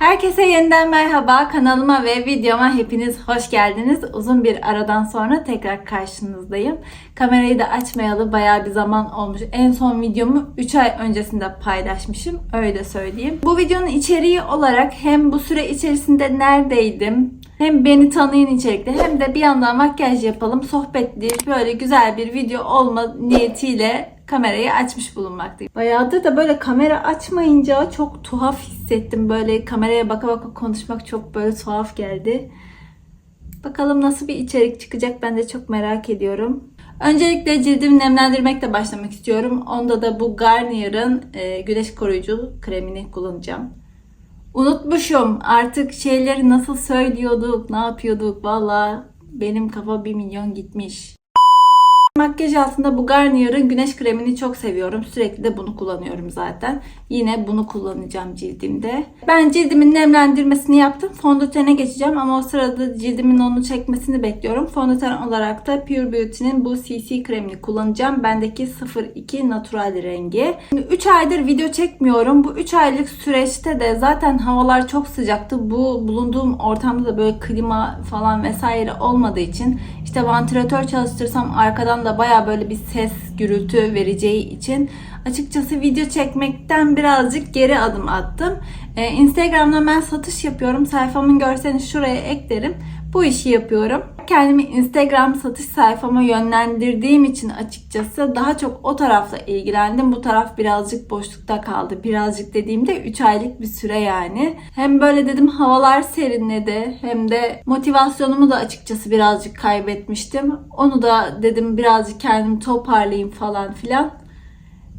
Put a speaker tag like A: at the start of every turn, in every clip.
A: Herkese yeniden merhaba. Kanalıma ve videoma hepiniz hoş geldiniz. Uzun bir aradan sonra tekrar karşınızdayım. Kamerayı da açmayalı bayağı bir zaman olmuş. En son videomu 3 ay öncesinde paylaşmışım. Öyle söyleyeyim. Bu videonun içeriği olarak hem bu süre içerisinde neredeydim, hem beni tanıyın içerikte hem de bir yandan makyaj yapalım, sohbetli, böyle güzel bir video olma niyetiyle kamerayı açmış bulunmaktayım. Bayağıdır da böyle kamera açmayınca çok tuhaf hissettim. Böyle kameraya baka baka konuşmak çok böyle tuhaf geldi. Bakalım nasıl bir içerik çıkacak ben de çok merak ediyorum. Öncelikle cildimi nemlendirmekle başlamak istiyorum. Onda da bu Garnier'ın e, güneş koruyucu kremini kullanacağım. Unutmuşum artık şeyleri nasıl söylüyorduk, ne yapıyorduk valla benim kafa bir milyon gitmiş. Makyaj altında bu Garnier'ın güneş kremini çok seviyorum. Sürekli de bunu kullanıyorum zaten. Yine bunu kullanacağım cildimde. Ben cildimin nemlendirmesini yaptım. Fondötene geçeceğim ama o sırada cildimin onu çekmesini bekliyorum. Fondöten olarak da Pure Beauty'nin bu CC kremini kullanacağım. Bendeki 02 Natural rengi. Şimdi 3 aydır video çekmiyorum. Bu 3 aylık süreçte de zaten havalar çok sıcaktı. Bu bulunduğum ortamda da böyle klima falan vesaire olmadığı için işte vantilatör çalıştırsam arkadan da baya böyle bir ses gürültü vereceği için açıkçası video çekmekten birazcık geri adım attım. Ee, Instagram'da ben satış yapıyorum. Sayfamın görselini şuraya eklerim. Bu işi yapıyorum. Kendimi Instagram satış sayfama yönlendirdiğim için açıkçası daha çok o tarafla ilgilendim. Bu taraf birazcık boşlukta kaldı. Birazcık dediğimde 3 aylık bir süre yani. Hem böyle dedim havalar serinledi hem de motivasyonumu da açıkçası birazcık kaybetmiştim. Onu da dedim birazcık kendimi toparlayayım falan filan.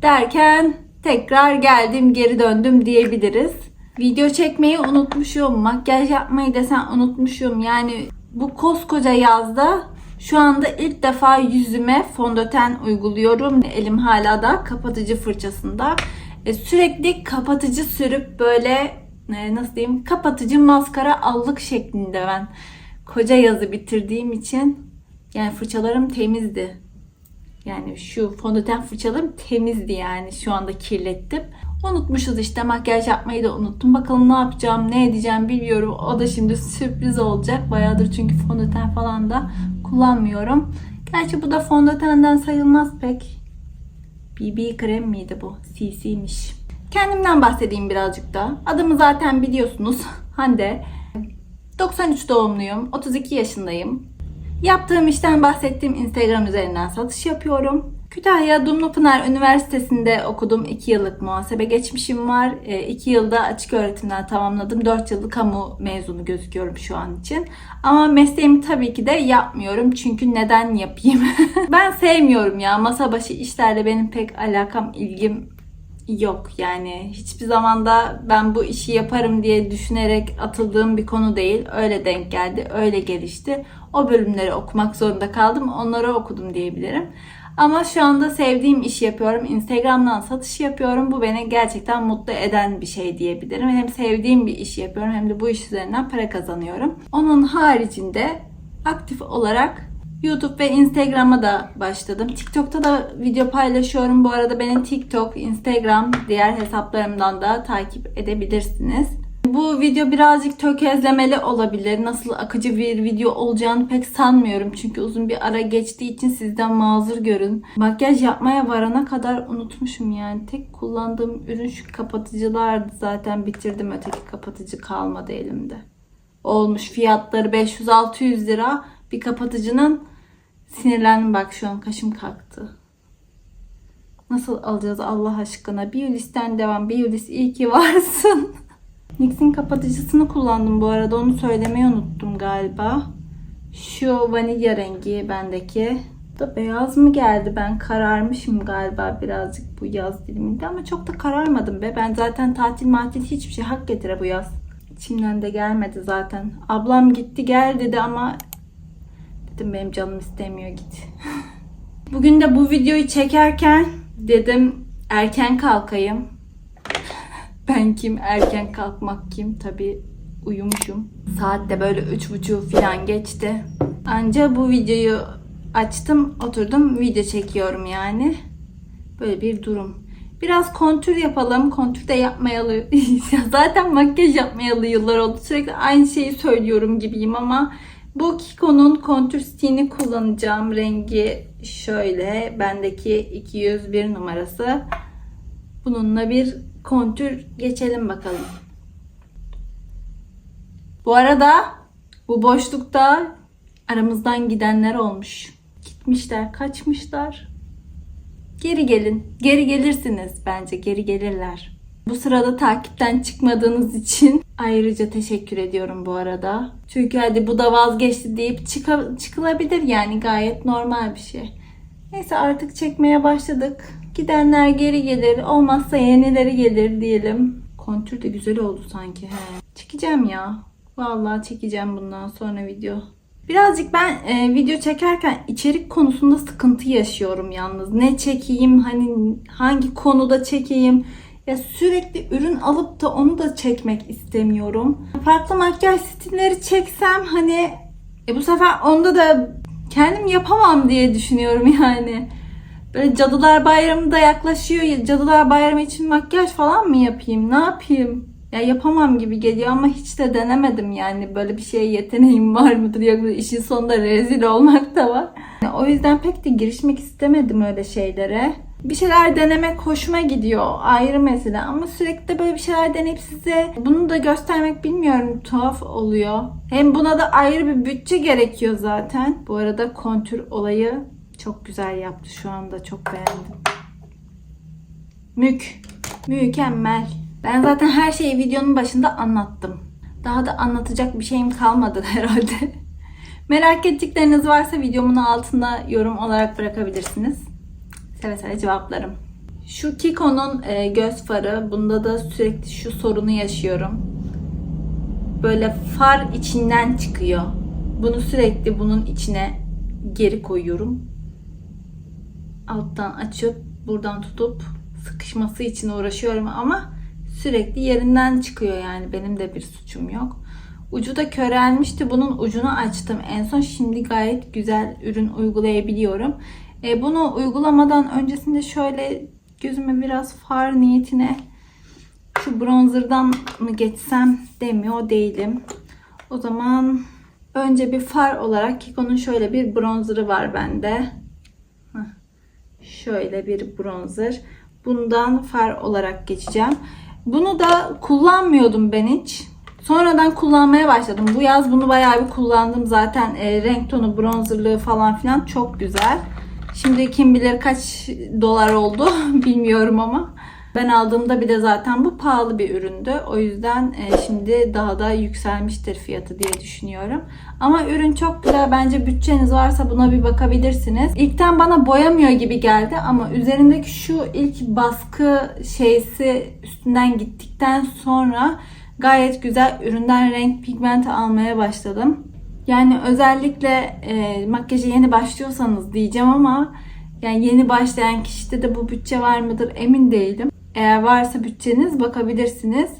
A: Derken tekrar geldim geri döndüm diyebiliriz. Video çekmeyi unutmuşum. Makyaj yapmayı desen unutmuşum. Yani bu koskoca yazda şu anda ilk defa yüzüme fondöten uyguluyorum. Elim hala da kapatıcı fırçasında. E, sürekli kapatıcı sürüp böyle e, nasıl diyeyim kapatıcı maskara allık şeklinde ben koca yazı bitirdiğim için yani fırçalarım temizdi. Yani şu fondöten fırçalarım temizdi yani şu anda kirlettim. Unutmuşuz işte makyaj yapmayı da unuttum. Bakalım ne yapacağım, ne edeceğim bilmiyorum. O da şimdi sürpriz olacak. Bayağıdır çünkü fondöten falan da kullanmıyorum. Gerçi bu da fondötenden sayılmaz pek. BB krem miydi bu? CC'miş. Kendimden bahsedeyim birazcık da. Adımı zaten biliyorsunuz. Hande. 93 doğumluyum. 32 yaşındayım. Yaptığım işten bahsettiğim Instagram üzerinden satış yapıyorum. Kütahya Dumlupınar Üniversitesi'nde okudum. 2 yıllık muhasebe geçmişim var. 2 yılda açık öğretimden tamamladım. 4 yıllık kamu mezunu gözüküyorum şu an için. Ama mesleğimi tabii ki de yapmıyorum. Çünkü neden yapayım? ben sevmiyorum ya. Masa başı işlerle benim pek alakam, ilgim yok. Yani hiçbir zamanda ben bu işi yaparım diye düşünerek atıldığım bir konu değil. Öyle denk geldi, öyle gelişti. O bölümleri okumak zorunda kaldım. Onları okudum diyebilirim. Ama şu anda sevdiğim işi yapıyorum. Instagram'dan satış yapıyorum. Bu beni gerçekten mutlu eden bir şey diyebilirim. Hem sevdiğim bir işi yapıyorum hem de bu iş üzerinden para kazanıyorum. Onun haricinde aktif olarak YouTube ve Instagram'a da başladım. TikTok'ta da video paylaşıyorum. Bu arada beni TikTok, Instagram, diğer hesaplarımdan da takip edebilirsiniz. Bu video birazcık tökezlemeli olabilir. Nasıl akıcı bir video olacağını pek sanmıyorum. Çünkü uzun bir ara geçtiği için sizden mazur görün. Makyaj yapmaya varana kadar unutmuşum yani. Tek kullandığım ürün şu kapatıcılardı. Zaten bitirdim. Öteki kapatıcı kalmadı elimde. Olmuş fiyatları 500-600 lira. Bir kapatıcının sinirlendim bak şu an kaşım kalktı. Nasıl alacağız Allah aşkına? Biolis'ten devam. Biolis iyi ki varsın. NYX'in kapatıcısını kullandım bu arada. Onu söylemeyi unuttum galiba. Şu vanilya rengi bendeki. Da beyaz mı geldi? Ben kararmışım galiba birazcık bu yaz diliminde ama çok da kararmadım be. Ben zaten tatil matil hiçbir şey hak getire bu yaz. İçimden de gelmedi zaten. Ablam gitti gel dedi ama dedim benim canım istemiyor git. Bugün de bu videoyu çekerken dedim erken kalkayım. Ben kim? Erken kalkmak kim? Tabi uyumuşum. Saat de böyle üç buçuğu falan geçti. Anca bu videoyu açtım, oturdum, video çekiyorum yani. Böyle bir durum. Biraz kontür yapalım. Kontür de yapmayalı. Ya Zaten makyaj yapmayalı yıllar oldu. Sürekli aynı şeyi söylüyorum gibiyim ama bu Kiko'nun kontür stiğini kullanacağım. Rengi şöyle. Bendeki 201 numarası. Bununla bir kontür geçelim bakalım. Bu arada bu boşlukta aramızdan gidenler olmuş. Gitmişler, kaçmışlar. Geri gelin. Geri gelirsiniz bence. Geri gelirler. Bu sırada takipten çıkmadığınız için ayrıca teşekkür ediyorum bu arada. Çünkü hadi bu da vazgeçti deyip çıka- çıkılabilir yani gayet normal bir şey. Neyse artık çekmeye başladık. Gidenler geri gelir. Olmazsa yenileri gelir diyelim. Kontür de güzel oldu sanki. He. Çekeceğim ya. Vallahi çekeceğim bundan sonra video. Birazcık ben e, video çekerken içerik konusunda sıkıntı yaşıyorum yalnız. Ne çekeyim, hani hangi konuda çekeyim. Ya sürekli ürün alıp da onu da çekmek istemiyorum. Farklı makyaj stilleri çeksem hani e, bu sefer onda da kendim yapamam diye düşünüyorum yani. Böyle Cadılar Bayramı da yaklaşıyor. Cadılar Bayramı için makyaj falan mı yapayım? Ne yapayım? Ya yapamam gibi geliyor ama hiç de denemedim yani. Böyle bir şeye yeteneğim var mıdır? Yoksa işin sonunda rezil olmak da var. Yani o yüzden pek de girişmek istemedim öyle şeylere. Bir şeyler denemek hoşuma gidiyor. Ayrı mesele. Ama sürekli de böyle bir şeyler deneyip size bunu da göstermek bilmiyorum. Tuhaf oluyor. Hem buna da ayrı bir bütçe gerekiyor zaten. Bu arada kontür olayı çok güzel yaptı şu anda. Çok beğendim. Mük. Mükemmel. Ben zaten her şeyi videonun başında anlattım. Daha da anlatacak bir şeyim kalmadı herhalde. Merak ettikleriniz varsa videomun altına yorum olarak bırakabilirsiniz. Seve seve cevaplarım. Şu Kiko'nun e, göz farı. Bunda da sürekli şu sorunu yaşıyorum. Böyle far içinden çıkıyor. Bunu sürekli bunun içine geri koyuyorum. Alttan açıp buradan tutup sıkışması için uğraşıyorum ama sürekli yerinden çıkıyor yani benim de bir suçum yok. Ucu da körelmişti. Bunun ucunu açtım en son. Şimdi gayet güzel ürün uygulayabiliyorum. E, bunu uygulamadan öncesinde şöyle gözüme biraz far niyetine şu bronzerdan mı geçsem demiyor değilim. O zaman önce bir far olarak Kiko'nun şöyle bir bronzerı var bende. Şöyle bir bronzer. Bundan far olarak geçeceğim. Bunu da kullanmıyordum ben hiç. Sonradan kullanmaya başladım. Bu yaz bunu bayağı bir kullandım. Zaten e, renk tonu, bronzerlığı falan filan çok güzel. Şimdi kim bilir kaç dolar oldu bilmiyorum ama. Ben aldığımda bir de zaten bu pahalı bir üründü. O yüzden e, şimdi daha da yükselmiştir fiyatı diye düşünüyorum. Ama ürün çok güzel. Bence bütçeniz varsa buna bir bakabilirsiniz. İlkten bana boyamıyor gibi geldi ama üzerindeki şu ilk baskı şeysi üstünden gittikten sonra gayet güzel üründen renk pigment almaya başladım. Yani özellikle e, makyaja yeni başlıyorsanız diyeceğim ama yani yeni başlayan kişide de bu bütçe var mıdır emin değilim. Eğer varsa bütçeniz bakabilirsiniz.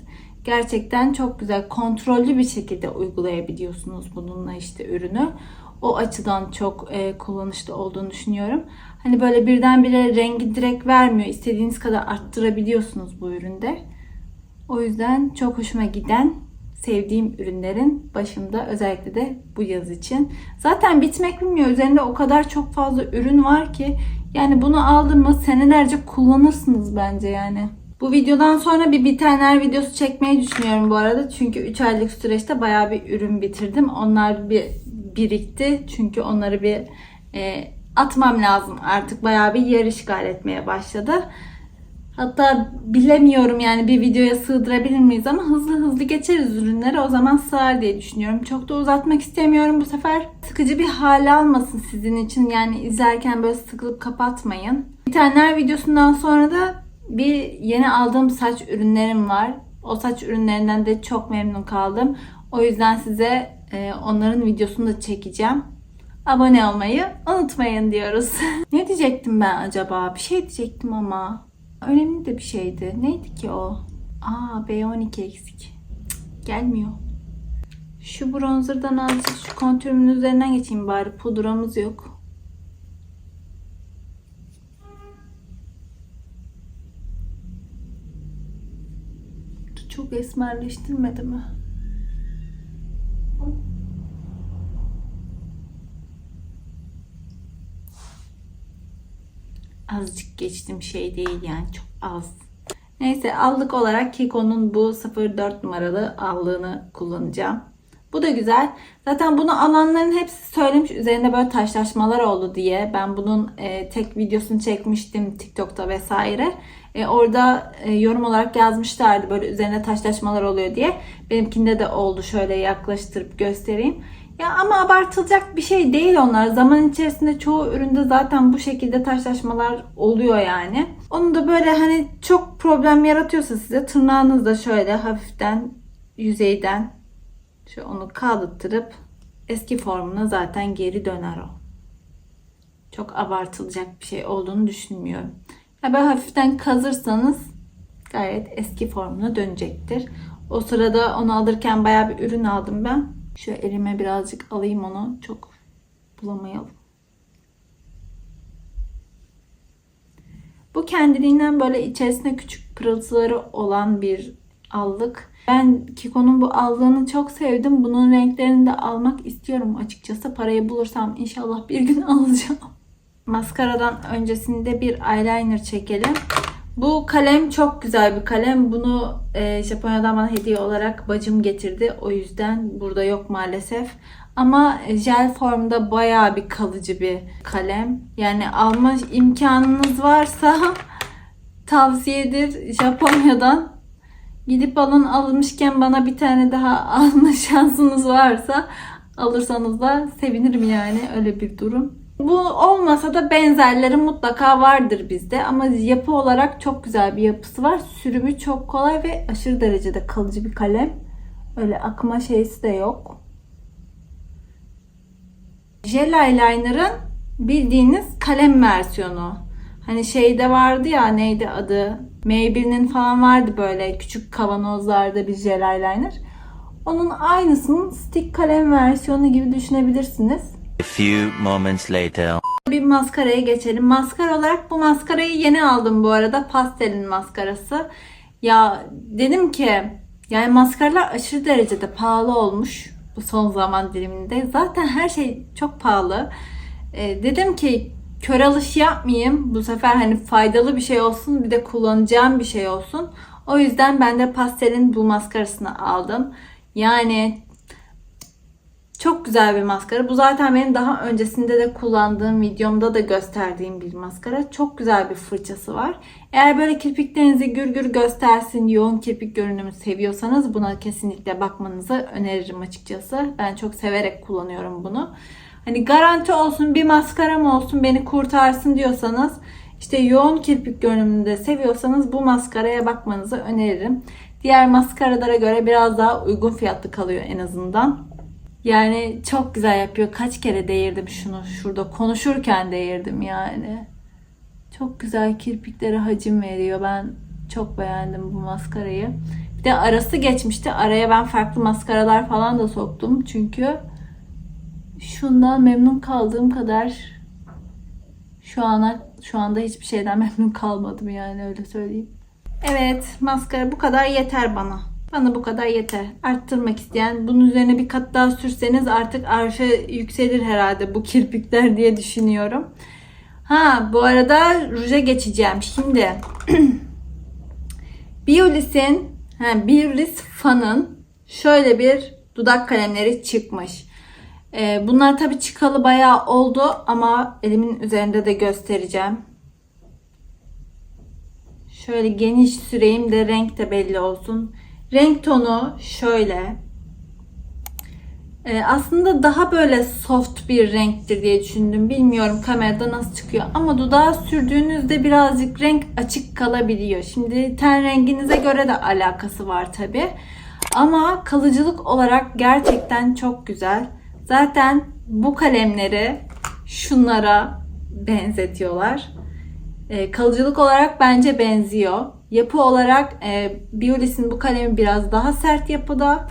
A: Gerçekten çok güzel kontrollü bir şekilde uygulayabiliyorsunuz bununla işte ürünü. O açıdan çok e, kullanışlı olduğunu düşünüyorum. Hani böyle birdenbire rengi direkt vermiyor. İstediğiniz kadar arttırabiliyorsunuz bu üründe. O yüzden çok hoşuma giden sevdiğim ürünlerin başında özellikle de bu yaz için. Zaten bitmek bilmiyor. Üzerinde o kadar çok fazla ürün var ki yani bunu aldın mı senelerce kullanırsınız bence yani. Bu videodan sonra bir bitenler videosu çekmeyi düşünüyorum bu arada. Çünkü 3 aylık süreçte bayağı bir ürün bitirdim. Onlar bir birikti. Çünkü onları bir e, atmam lazım. Artık bayağı bir yer işgal etmeye başladı. Hatta bilemiyorum yani bir videoya sığdırabilir miyiz ama hızlı hızlı geçeriz ürünleri o zaman sığar diye düşünüyorum. Çok da uzatmak istemiyorum bu sefer. Sıkıcı bir hale almasın sizin için yani izlerken böyle sıkılıp kapatmayın. Bitenler videosundan sonra da bir yeni aldığım saç ürünlerim var. O saç ürünlerinden de çok memnun kaldım. O yüzden size e, onların videosunu da çekeceğim. Abone olmayı unutmayın diyoruz. ne diyecektim ben acaba? Bir şey diyecektim ama. Önemli de bir şeydi. Neydi ki o? Aa B12 eksik. Gelmiyor. Şu bronzerdan azıcık şu kontürümün üzerinden geçeyim bari. Pudramız yok. Çok esmerleştirmedi mi? Azıcık geçtim şey değil yani çok az. Neyse allık olarak Kiko'nun bu 04 numaralı allığını kullanacağım. Bu da güzel. Zaten bunu alanların hepsi söylemiş üzerinde böyle taşlaşmalar oldu diye. Ben bunun e, tek videosunu çekmiştim TikTok'ta vesaire. E, orada e, yorum olarak yazmışlardı böyle üzerine taşlaşmalar oluyor diye. Benimkinde de oldu şöyle yaklaştırıp göstereyim. Ya ama abartılacak bir şey değil onlar. Zaman içerisinde çoğu üründe zaten bu şekilde taşlaşmalar oluyor yani. Onu da böyle hani çok problem yaratıyorsa size tırnağınızla şöyle hafiften yüzeyden şu onu kaldırtırıp eski formuna zaten geri döner o. Çok abartılacak bir şey olduğunu düşünmüyorum. Ya böyle hafiften kazırsanız gayet eski formuna dönecektir. O sırada onu alırken bayağı bir ürün aldım ben. Şu elime birazcık alayım onu. Çok bulamayalım. Bu kendiliğinden böyle içerisinde küçük pırıltıları olan bir allık. Ben Kiko'nun bu allığını çok sevdim. Bunun renklerini de almak istiyorum açıkçası. Parayı bulursam inşallah bir gün alacağım. Maskaradan öncesinde bir eyeliner çekelim. Bu kalem çok güzel bir kalem. Bunu e, Japonya'dan bana hediye olarak bacım getirdi. O yüzden burada yok maalesef. Ama jel formda bayağı bir kalıcı bir kalem. Yani alma imkanınız varsa tavsiyedir Japonya'dan. Gidip alın almışken bana bir tane daha alma şansınız varsa alırsanız da sevinirim yani öyle bir durum. Bu olmasa da benzerleri mutlaka vardır bizde ama yapı olarak çok güzel bir yapısı var. Sürümü çok kolay ve aşırı derecede kalıcı bir kalem. Öyle akma şeysi de yok. Jel eyeliner'ın bildiğiniz kalem versiyonu. Hani şeyde vardı ya neydi adı? Maybelline'in falan vardı böyle küçük kavanozlarda bir jel eyeliner. Onun aynısının stick kalem versiyonu gibi düşünebilirsiniz.
B: Few moments later.
A: Bir maskaraya geçelim. Maskara olarak bu maskarayı yeni aldım bu arada. Pastelin maskarası. Ya dedim ki yani maskaralar aşırı derecede pahalı olmuş bu son zaman diliminde. Zaten her şey çok pahalı. Ee, dedim ki kör alış yapmayayım. Bu sefer hani faydalı bir şey olsun bir de kullanacağım bir şey olsun. O yüzden ben de pastelin bu maskarasını aldım. Yani çok güzel bir maskara. Bu zaten benim daha öncesinde de kullandığım videomda da gösterdiğim bir maskara. Çok güzel bir fırçası var. Eğer böyle kirpiklerinizi gür gür göstersin, yoğun kirpik görünümü seviyorsanız buna kesinlikle bakmanızı öneririm açıkçası. Ben çok severek kullanıyorum bunu. Hani garanti olsun bir maskaram olsun beni kurtarsın diyorsanız işte yoğun kirpik görünümünü de seviyorsanız bu maskaraya bakmanızı öneririm. Diğer maskaralara göre biraz daha uygun fiyatlı kalıyor en azından. Yani çok güzel yapıyor. Kaç kere değirdim şunu şurada konuşurken değirdim yani. Çok güzel kirpiklere hacim veriyor. Ben çok beğendim bu maskarayı. Bir de arası geçmişti. Araya ben farklı maskaralar falan da soktum. Çünkü şundan memnun kaldığım kadar şu ana şu anda hiçbir şeyden memnun kalmadım yani öyle söyleyeyim. Evet maskara bu kadar yeter bana. Bana bu kadar yeter. Arttırmak isteyen bunun üzerine bir kat daha sürseniz artık arşa yükselir herhalde bu kirpikler diye düşünüyorum. Ha bu arada ruja geçeceğim. Şimdi Biolis'in ha, Biolis Fan'ın şöyle bir dudak kalemleri çıkmış. Ee, bunlar tabi çıkalı bayağı oldu ama elimin üzerinde de göstereceğim. Şöyle geniş süreyim de renk de belli olsun. Renk tonu şöyle. Ee, aslında daha böyle soft bir renktir diye düşündüm. Bilmiyorum kamerada nasıl çıkıyor. Ama dudağa sürdüğünüzde birazcık renk açık kalabiliyor. Şimdi ten renginize göre de alakası var tabi. Ama kalıcılık olarak gerçekten çok güzel. Zaten bu kalemleri şunlara benzetiyorlar. E, kalıcılık olarak bence benziyor. Yapı olarak e, Biolis'in bu kalemi biraz daha sert yapıda.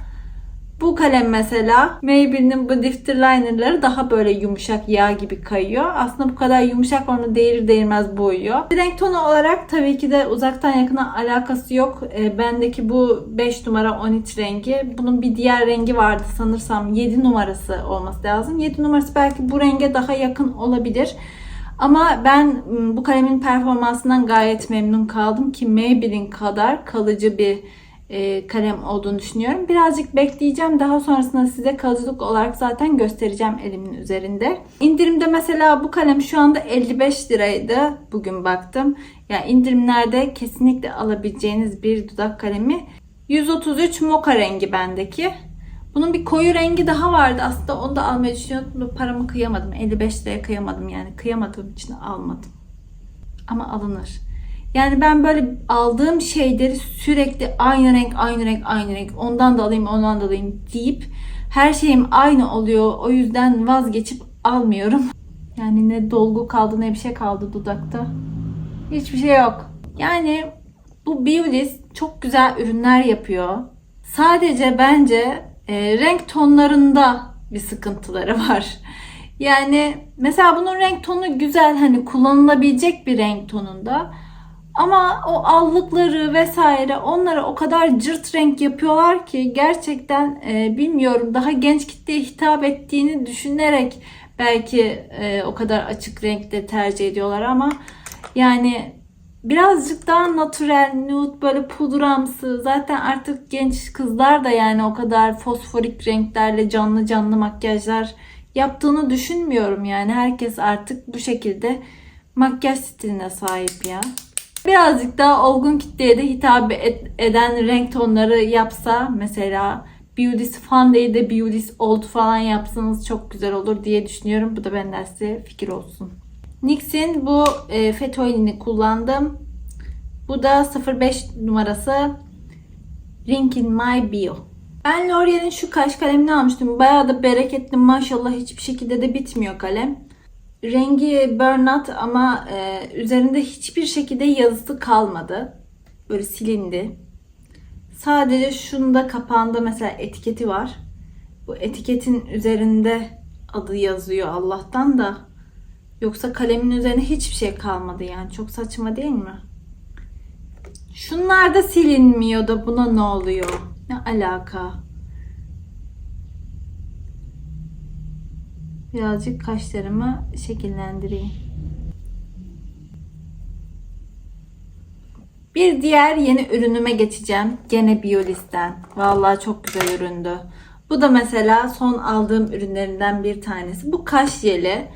A: Bu kalem mesela Maybelline'in bu lifter linerları daha böyle yumuşak yağ gibi kayıyor. Aslında bu kadar yumuşak onu değirir değirmez boyuyor. Renk tonu olarak tabii ki de uzaktan yakına alakası yok. E, bendeki bu 5 numara 13 rengi. Bunun bir diğer rengi vardı sanırsam 7 numarası olması lazım. 7 numarası belki bu renge daha yakın olabilir. Ama ben m, bu kalemin performansından gayet memnun kaldım ki Maybelline kadar kalıcı bir kalem olduğunu düşünüyorum. Birazcık bekleyeceğim. Daha sonrasında size kalıcılık olarak zaten göstereceğim elimin üzerinde. İndirimde mesela bu kalem şu anda 55 liraydı. Bugün baktım. Yani indirimlerde kesinlikle alabileceğiniz bir dudak kalemi. 133 moka rengi bendeki. Bunun bir koyu rengi daha vardı. Aslında onu da almayı düşünüyordum. Paramı kıyamadım. 55 liraya kıyamadım yani. Kıyamadığım için almadım. Ama alınır. Yani ben böyle aldığım şeyleri sürekli aynı renk, aynı renk, aynı renk. Ondan da alayım, ondan da alayım deyip her şeyim aynı oluyor. O yüzden vazgeçip almıyorum. Yani ne dolgu kaldı ne bir şey kaldı dudakta. Hiçbir şey yok. Yani bu Biolis çok güzel ürünler yapıyor. Sadece bence e, renk tonlarında bir sıkıntıları var. Yani mesela bunun renk tonu güzel hani kullanılabilecek bir renk tonunda. Ama o allıkları vesaire onları o kadar cırt renk yapıyorlar ki gerçekten e, bilmiyorum daha genç kitleye hitap ettiğini düşünerek belki e, o kadar açık renkleri tercih ediyorlar ama yani birazcık daha natürel, nude böyle pudramsı. Zaten artık genç kızlar da yani o kadar fosforik renklerle canlı canlı makyajlar yaptığını düşünmüyorum yani. Herkes artık bu şekilde makyaj stiline sahip ya. Birazcık daha olgun kitleye de hitap eden renk tonları yapsa mesela Beauty's Fun değil de Beauty's Old falan yapsanız çok güzel olur diye düşünüyorum. Bu da benden size fikir olsun. NYX'in bu e, Fetoil'ini kullandım. Bu da 05 numarası Ring in My Bio. Ben L'Oreal'in şu kaş kalemini almıştım. Bayağı da bereketli maşallah hiçbir şekilde de bitmiyor kalem. Rengi burnout ama e, üzerinde hiçbir şekilde yazısı kalmadı. Böyle silindi. Sadece şunda kapağında mesela etiketi var. Bu etiketin üzerinde adı yazıyor Allah'tan da. Yoksa kalemin üzerine hiçbir şey kalmadı yani. Çok saçma değil mi? Şunlar da silinmiyor da buna ne oluyor? Ne alaka? Birazcık kaşlarımı şekillendireyim. Bir diğer yeni ürünüme geçeceğim. Gene Biolis'ten. Vallahi çok güzel üründü. Bu da mesela son aldığım ürünlerinden bir tanesi. Bu kaş jeli.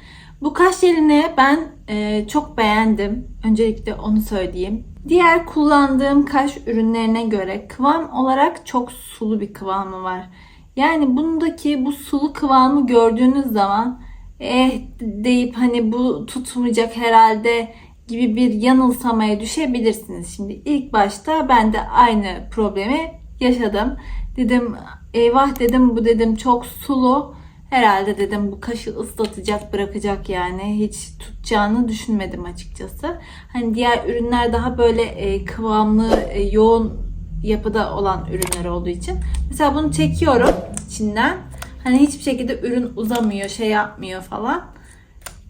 A: Bu kaş jelini ben e, çok beğendim. Öncelikle onu söyleyeyim. Diğer kullandığım kaş ürünlerine göre kıvam olarak çok sulu bir kıvamı var. Yani bundaki bu sulu kıvamı gördüğünüz zaman eh deyip hani bu tutmayacak herhalde gibi bir yanılsamaya düşebilirsiniz. Şimdi ilk başta ben de aynı problemi yaşadım. Dedim eyvah dedim bu dedim çok sulu. Herhalde dedim bu kaşı ıslatacak bırakacak yani hiç tutacağını düşünmedim açıkçası. Hani diğer ürünler daha böyle e, kıvamlı e, yoğun yapıda olan ürünler olduğu için. Mesela bunu çekiyorum içinden. Hani hiçbir şekilde ürün uzamıyor, şey yapmıyor falan.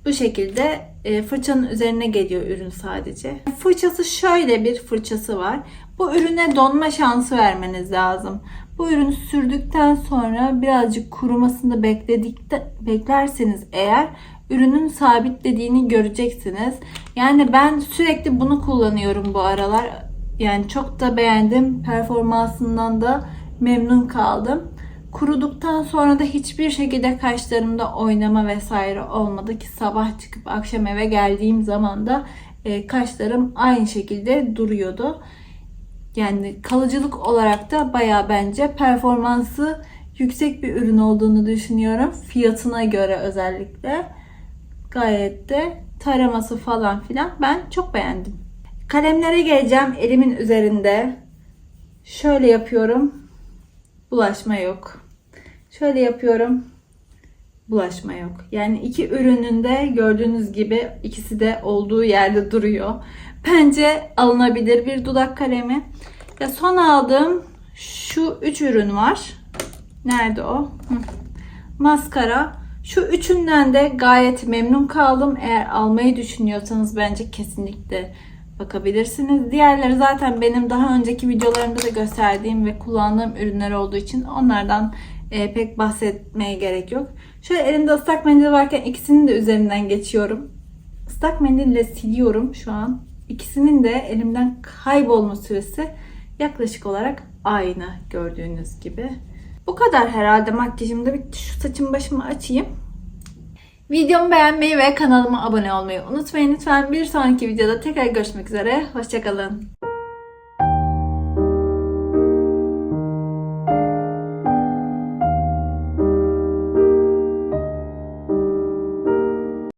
A: Bu şekilde e, fırçanın üzerine geliyor ürün sadece. Fırçası şöyle bir fırçası var. Bu ürüne donma şansı vermeniz lazım. Bu ürünü sürdükten sonra birazcık kurumasını bekledikte beklerseniz eğer ürünün sabitlediğini göreceksiniz. Yani ben sürekli bunu kullanıyorum bu aralar. Yani çok da beğendim. Performansından da memnun kaldım. Kuruduktan sonra da hiçbir şekilde kaşlarımda oynama vesaire olmadı ki sabah çıkıp akşam eve geldiğim zaman da e, kaşlarım aynı şekilde duruyordu. Yani kalıcılık olarak da baya bence performansı yüksek bir ürün olduğunu düşünüyorum. Fiyatına göre özellikle. Gayet de taraması falan filan ben çok beğendim. Kalemlere geleceğim elimin üzerinde. Şöyle yapıyorum. Bulaşma yok. Şöyle yapıyorum. Bulaşma yok. Yani iki ürünün de gördüğünüz gibi ikisi de olduğu yerde duruyor. Bence alınabilir bir dudak kalemi. Ya son aldığım şu üç ürün var. Nerede o? Hı. Maskara. Şu üçünden de gayet memnun kaldım. Eğer almayı düşünüyorsanız bence kesinlikle bakabilirsiniz. Diğerleri zaten benim daha önceki videolarımda da gösterdiğim ve kullandığım ürünler olduğu için onlardan e, pek bahsetmeye gerek yok. Şöyle elimde ıslak mendil varken ikisinin de üzerinden geçiyorum. Islak mendille siliyorum şu an. İkisinin de elimden kaybolma süresi yaklaşık olarak aynı gördüğünüz gibi. Bu kadar herhalde makyajım da bitti. Şu saçımı başımı açayım. Videomu beğenmeyi ve kanalıma abone olmayı unutmayın lütfen. Bir sonraki videoda tekrar görüşmek üzere. Hoşçakalın.